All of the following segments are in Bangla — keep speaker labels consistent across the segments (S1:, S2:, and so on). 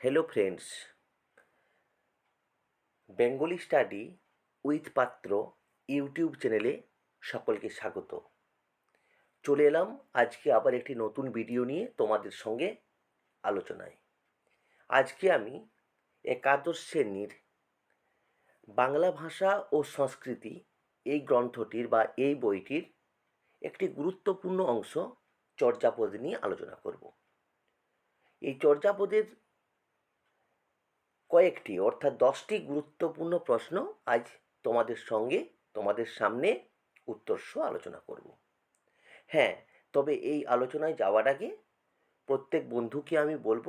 S1: Hello friends Bengali study with Patra YouTube চ্যানেলে সকলকে স্বাগত। চলে এলাম আজকে আবার একটি নতুন ভিডিও নিয়ে তোমাদের সঙ্গে আলোচনায়। আজকে আমি একাদশ শ্রেণির বাংলা ভাষা ও সংস্কৃতি এই গ্রন্থটির বা এই বইটির একটি গুরুত্বপূর্ণ অংশ চর্যাপদ নিয়ে আলোচনা করব। এই চর্যাপদের কয়েকটি, অর্থাৎ দশটি গুরুত্বপূর্ণ প্রশ্ন আজ তোমাদের সঙ্গে, তোমাদের সামনে উত্তরসহ আলোচনা করব। হ্যাঁ তবে এই আলোচনায় যাওয়ার আগে প্রত্যেক বন্ধুকে আমি বলব,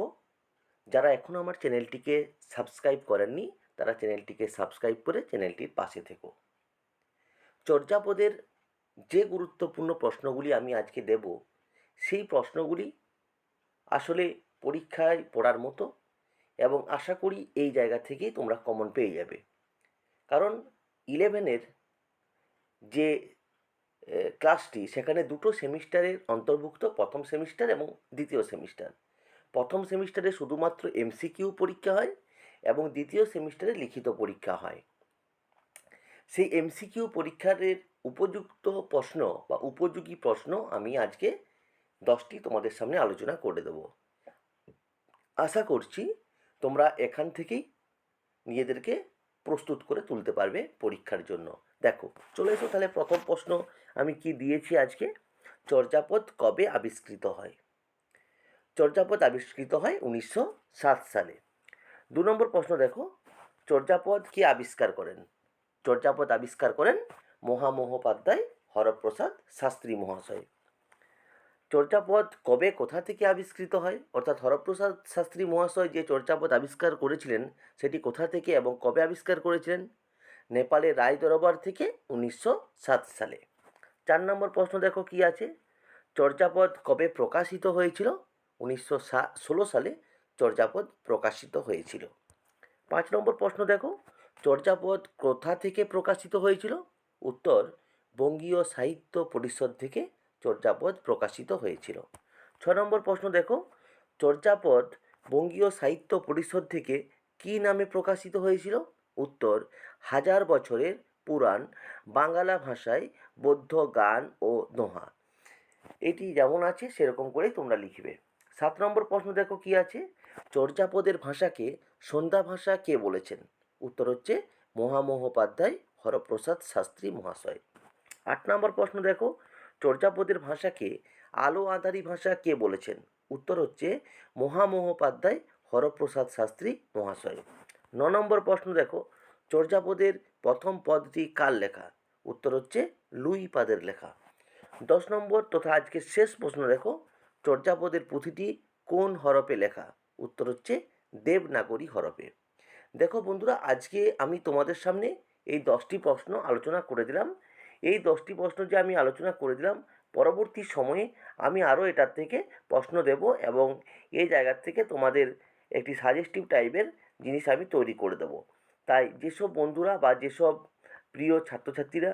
S1: যারা এখনও আমার চ্যানেলটিকে সাবস্ক্রাইব করেননি, তারা চ্যানেলটিকে সাবস্ক্রাইব করে চ্যানেলটির পাশে থেকো। চর্যাপদের যে গুরুত্বপূর্ণ প্রশ্নগুলি আমি আজকে দেব, সেই প্রশ্নগুলি আসলে পরীক্ষায় পড়ার মতো এবং আশা করি এই জায়গা থেকেই তোমরা কমন পেয়ে যাবে। কারণ ইলেভেনের যে ক্লাসটি সেখানে দুটো সেমিস্টারের অন্তর্ভুক্ত, প্রথম সেমিস্টার এবং দ্বিতীয় সেমিস্টার। প্রথম সেমিস্টারে শুধুমাত্র এমসিকিউ পরীক্ষা হয় এবং দ্বিতীয় সেমিস্টারে লিখিত পরীক্ষা হয়। সেই এমসিকিউ পরীক্ষার উপযুক্ত প্রশ্ন বা উপযোগী প্রশ্ন আমি আজকে দশটি তোমাদের সামনে আলোচনা করে দেব। আশা করছি তোমরা এখান থেকেই নিজেদেরকে প্রস্তুত করে তুলতে পারবে পরীক্ষার জন্য। দেখো, চলে এসো তাহলে প্রথম প্রশ্ন আমি কি দিয়েছি আজকে? চর্যাপদ কবে আবিষ্কৃত হয়? চর্যাপদ আবিষ্কৃত হয় উনিশশো সাত সালে। দু নম্বর প্রশ্ন দেখো, চর্যাপদ কে আবিষ্কার করেন? চর্যাপদ আবিষ্কার করেন মহামহোপাধ্যায় হরপ্রসাদ শাস্ত্রী মহাশয়। চর্যাপদ কবে কোথা থেকে আবিষ্কৃত হয়? অর্থাৎ হরপ্রসাদ শাস্ত্রী মহাশয় যে চর্যাপদ আবিষ্কার করেছিলেন, সেটি কোথা থেকে এবং কবে আবিষ্কার করেছিলেন? নেপালের রায় দরবার থেকে উনিশশো সাত সালে। চার নম্বর প্রশ্ন দেখো কি আছে? চর্যাপদ কবে প্রকাশিত হয়েছিল? উনিশশো ষোলো সালে চর্যাপদ প্রকাশিত হয়েছিল। পাঁচ নম্বর প্রশ্ন দেখো, চর্যাপদ কোথা থেকে প্রকাশিত হয়েছিল? উত্তর, বঙ্গীয় সাহিত্য পরিষদ থেকে চর্যাপদ প্রকাশিত হয়েছিল। ছ নম্বর প্রশ্ন দেখো। চর্যাপদ বঙ্গীয় সাহিত্য পরিষদ থেকে কী নামে প্রকাশিত হয়েছিল? উত্তর, হাজার বছরের পুরাণ বাংলা ভাষায় বৌদ্ধ গান ও দোহা এটি যেমন আছে, সেরকম করেই তোমরা লিখবে। সাত নম্বর প্রশ্ন দেখো কি আছে? চর্যাপদের ভাষাকে সন্ধ্যা ভাষা কে বলেছেন? উত্তর হচ্ছে মহামহোপাধ্যায় হরপ্রসাদ শাস্ত্রী মহাশয়। আট নম্বর প্রশ্ন দেখো। চর্যাপদের ভাষাকে আলো আধারী ভাষা কে বলেছেন? উত্তর হচ্ছে মহামহোপাধ্যায় হরপ্রসাদ শাস্ত্রী মহাশয়। ন নম্বর প্রশ্ন দেখো, চর্যাপদের প্রথম পদটি কার লেখা? উত্তর হচ্ছে লুই পাদের লেখা। দশ নম্বর তথা আজকের শেষ প্রশ্ন দেখো, চর্যাপদের পুঁথিটি কোন হরপে লেখা? উত্তর হচ্ছে দেবনাগরী হরপে। দেখো বন্ধুরা, আজকে আমি তোমাদের সামনে এই দশটি প্রশ্ন আলোচনা করে দিলাম। এই দশটি প্রশ্ন যে আমি আলোচনা করে দিলাম, পরবর্তী সময়ে আমি আরও এটার থেকে প্রশ্ন দেব এবং এই জায়গার থেকে তোমাদের একটি সাজেস্টিভ টাইপের জিনিস আমি তৈরি করে দেবো। তাই যেসব বন্ধুরা বা যেসব প্রিয় ছাত্রছাত্রীরা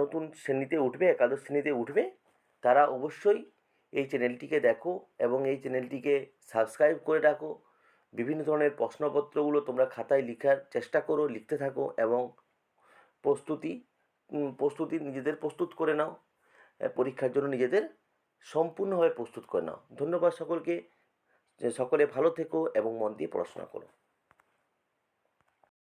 S1: নতুন শ্রেণীতে উঠবে, একাদশ শ্রেণীতে উঠবে, তারা অবশ্যই এই চ্যানেলটিকে দেখো এবং এই চ্যানেলটিকে সাবস্ক্রাইব করে রাখো। বিভিন্ন ধরনের প্রশ্নপত্রগুলো তোমরা খাতায় লেখার চেষ্টা করো, লিখতে থাকো এবং প্রস্তুতি প্রস্তুতি নিজেদের প্রস্তুত করে নাও। পরীক্ষার জন্য নিজেদের সম্পূর্ণভাবে প্রস্তুত করে নাও। ধন্যবাদ সকলকে। সকলে ভালো থেকো এবং মন দিয়ে পড়াশোনা করো।